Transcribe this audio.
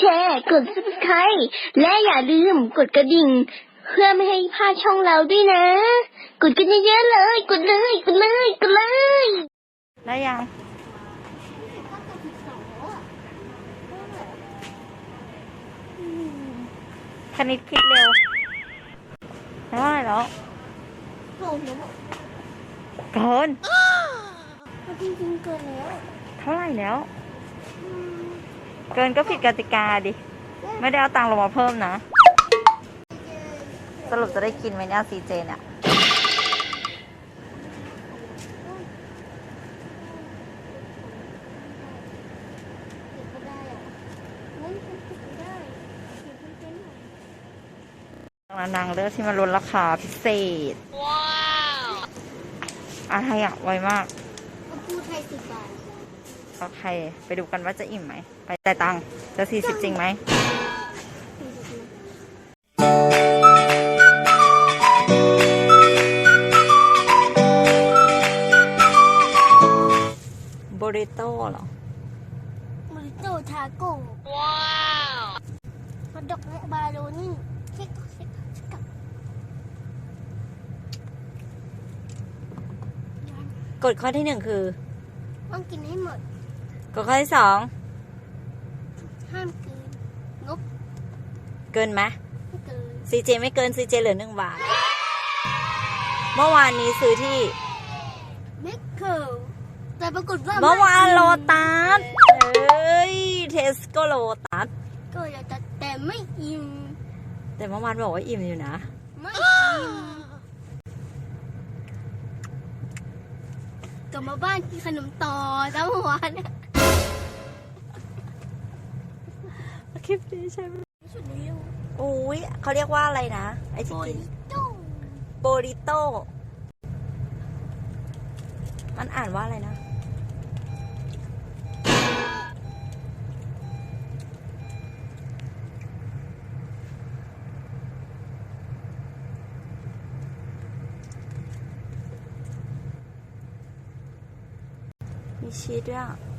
ชร์ กด subscribe และอย่าลืมกดกระดิ่ง เพื่อไม่ให้พลาดช่องเราด้วยนะ กดกันเยอะๆเลย กดเลย กดเลย กดเลย ได้ยัง คณิตคิดเร็วเท่าไหร่แล้วโอ้โหเกินจริงๆเกินแล้ว เท่าไหร่แล้ว เกินก็ผิดกติกาดิ ไม่ได้เอาตังค์ลงมาเพิ่มนะ สรุปจะได้กินไหมเนี่ยซีเจเนี่ยนางเลือกที่มันลดราคาพิเศษ ว้าว อะไรอะไวมาก พูดไทยสิบบาท โอเค ไปดูกันว่าจะอิ่มไหม ไปจ่ายตังค์จะสี่สิบจริงไหม โบริโต้เหรอมอริโต้ทาโก้ว้าวฮอทดอกและบาโลนี่เช็คเช็คเช็คกฎข้อที่หนึ่งคือ ต้องกินให้หมด กฎข้อที่สองห้ามเกินงบเกินไหมไม่เกินซีเจไม่เกินซีเจเหลือหนึ่งบาท เมื่อวานนี้ซื้อที่ ไม่เกินแต่ปรากฏว่าเมื่อวานโลตัสเอ้ยเทสโกโลตัสก็อยากจะแต่ไม่อิ่มแต่เมื่อวานบอกว่าอิ่มอยู่นะ ไม่อิ่มกลับมาบ้านกินขนมต่อทั้งวัน คลิปนี้ใช่ไหมสุดเร็วอุ้ยเขาเรียกว่าอะไรนะ ไอโบที่กินลิโต้โบริโต้มันอ่านว่าอะไรนะ มีชีสด้วยอะ